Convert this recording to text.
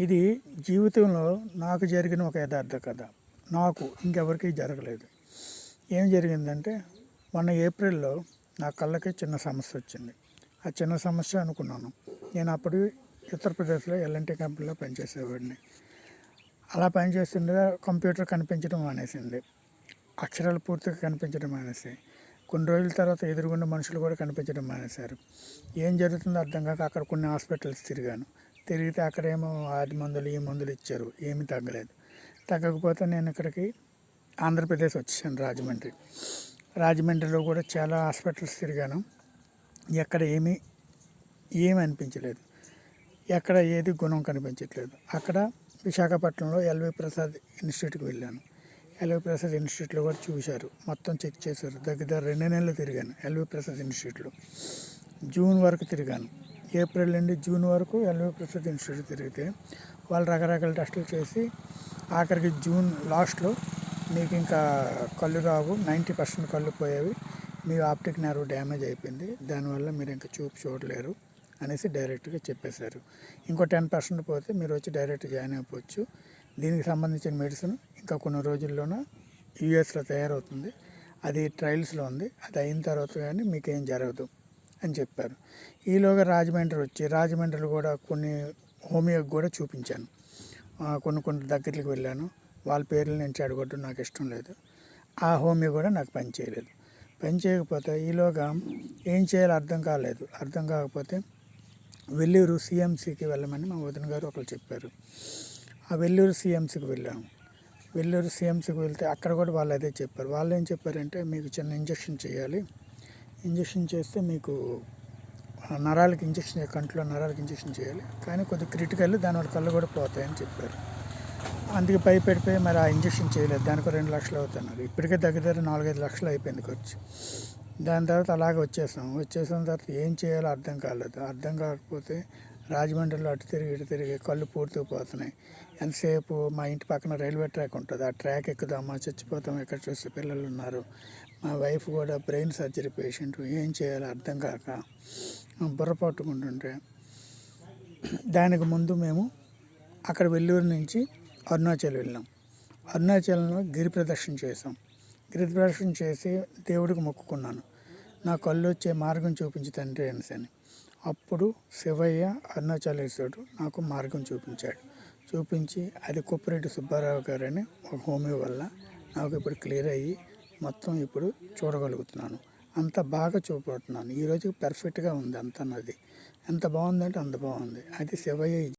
ఇది జీవితంలో నాకు జరిగిన ఒక యథార్థ కథ. నాకు ఇంకెవరికి జరగలేదు. ఏం జరిగిందంటే మొన్న ఏప్రిల్లో నా కళ్ళకి చిన్న సమస్య వచ్చింది. ఆ చిన్న సమస్య అనుకున్నాను. నేను అప్పుడు ఉత్తరప్రదేశ్లో ఎల్ఎన్టీ కంపెనీలో పనిచేసేవాడిని. అలా పనిచేస్తుండగా కంప్యూటర్ కనిపించడం మానేసింది. అక్షరాలు పూర్తిగా కనిపించడం మానేసి కొన్ని రోజుల తర్వాత ఎదురుగుండా మనుషులు కూడా కనిపించడం మానేశారు. ఏం జరుగుతుందో అర్థం కాక అక్కడ కొన్ని హాస్పిటల్స్ తిరిగాను. తిరిగితే అక్కడేమో ఆది మందులు ఈ మందులు ఇచ్చారు. ఏమీ తగ్గలేదు. తగ్గకపోతే నేను ఇక్కడికి ఆంధ్రప్రదేశ్ వచ్చేసాను రాజమండ్రి. రాజమండ్రిలో కూడా చాలా హాస్పిటల్స్ తిరిగాను. ఎక్కడ ఏమీ ఏమీ అనిపించలేదు. ఎక్కడ ఏది గుణం కనిపించట్లేదు. అక్కడ విశాఖపట్నంలో ఎల్వి ప్రసాద్ ఇన్స్టిట్యూట్కి వెళ్ళాను. ఎల్వి ప్రసాద్ ఇన్స్టిట్యూట్లో కూడా చూశారు. మొత్తం చెక్ చేశారు. దగ్గర రెండు నెలలు తిరిగాను ఎల్వి ప్రసాద్ ఇన్స్టిట్యూట్లో. జూన్ వరకు తిరిగాను. ఏప్రిల్ నుండి జూన్ వరకు ఎల్వి ప్రసాద్ ఇన్స్టిట్యూట్ తిరిగితే వాళ్ళు రకరకాల టెస్టులు చేసి ఆఖరికి జూన్ లాస్ట్లో మీకు ఇంకా కళ్ళు రావు నైంటీ పర్సెంట్ కళ్ళు పోయేవి. మీ ఆప్టిక్ నర్వ్ డ్యామేజ్ అయిపోయింది. దానివల్ల మీరు ఇంకా చూపు చూడలేరు అనేసి డైరెక్ట్గా చెప్పేశారు. ఇంకో టెన్ పర్సెంట్ పోతే మీరు వచ్చి డైరెక్ట్ జాయిన్ అయిపోవచ్చు. దీనికి సంబంధించిన మెడిసిన్ ఇంకా కొన్ని రోజుల్లోనే యూఎస్లో తయారవుతుంది. అది ట్రయల్స్లో ఉంది. అది అయిన తర్వాత కానీ మీకేం జరగదు. అని చెప్పారు. ఈలోగా రాజమండ్రి వచ్చి రాజమండ్రిలో కూడా కొన్ని హోమియోకి కూడా చూపించాను. కొన్ని కొన్ని దగ్గరికి వెళ్ళాను. వాళ్ళ పేర్లు నేను చెడగొట్టడం నాకు ఇష్టం లేదు. ఆ హోమియో కూడా నాకు పని చేయలేదు. పని చేయకపోతే ఈలోగా ఏం చేయాలో అర్థం కాలేదు. అర్థం కాకపోతే వెల్లూరు సిఎంసికి వెళ్ళమని మా వదిన గారు ఒకరు చెప్పారు. ఆ వెల్లూరు సిఎంసికి వెళ్ళాము. వెల్లూరు సిఎంసికి వెళ్తే అక్కడ కూడా వాళ్ళు అదే చెప్పారు. వాళ్ళు ఏం చెప్పారంటే మీకు చిన్న ఇంజక్షన్ చేయాలి. ఇంజక్షన్ చేస్తే మీకు నరాలకు నరాలకి ఇంజక్షన్ కంట్లో నరాలకి ఇంజక్షన్ చేయాలి. కానీ కొద్ది క్రిటికల్ దానివల్ల కళ్ళు కూడా పోతాయని చెప్పారు. అందుకే పై పెడిపోయి మరి ఆ ఇంజక్షన్ చేయలేదు. దానికి రెండు లక్షలు అవుతున్నారు. ఇప్పటికే దగ్గర దగ్గర నాలుగైదు లక్షలు అయిపోయింది ఖర్చు. దాని తర్వాత అలాగే వచ్చేసాం వచ్చేసిన తర్వాత ఏం చేయాలో అర్థం కాలేదు. అర్థం కాకపోతే రాజమండ్రిలో అటు తిరిగి ఇటు తిరిగి కళ్ళు పూర్తిగా పోతున్నాయి. ఎంతసేపు మా ఇంటి పక్కన రైల్వే ట్రాక్ ఉంటుంది. ఆ ట్రాక్ ఎక్కుదామా చచ్చిపోతాం ఎక్కడ చూస్తే పిల్లలు ఉన్నారు? మా వైఫ్ కూడా బ్రెయిన్ సర్జరీ పేషెంట్. ఏం చేయాలో అర్థం కాక బుర్ర పట్టుకుంటుంటే దానికి ముందు మేము అక్కడ వెల్లూరు నుంచి అరుణాచల్ వెళ్ళాం. అరుణాచలంలో గిరి ప్రదక్షిణ చేసాం గిరి ప్రదక్షిణ చేసి దేవుడికి మొక్కుకున్నాను. నా కళ్ళు వచ్చే మార్గం చూపించి తండ్రి అనేసి అని. అప్పుడు శివయ్య అరుణాచలేశ్వరుడు నాకు మార్గం చూపించాడు. చూపించి అది కుప్పరెడ్డి సుబ్బారావు గారని ఒక హోమియో వల్ల నాకు ఇప్పుడు క్లియర్ అయ్యి మొత్తం ఇప్పుడు చూడగలుగుతున్నాను. అంత బాగా చూపడుతున్నాను ఈరోజు పర్ఫెక్ట్గా ఉంది అంత నాది ఎంత బాగుందంటే అంత బాగుంది. అది శివయ్య